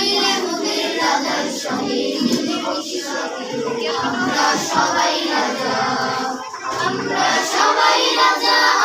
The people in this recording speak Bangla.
করিলে মুনির আমরা সবাই রাজা আমরা সবাই রাজা।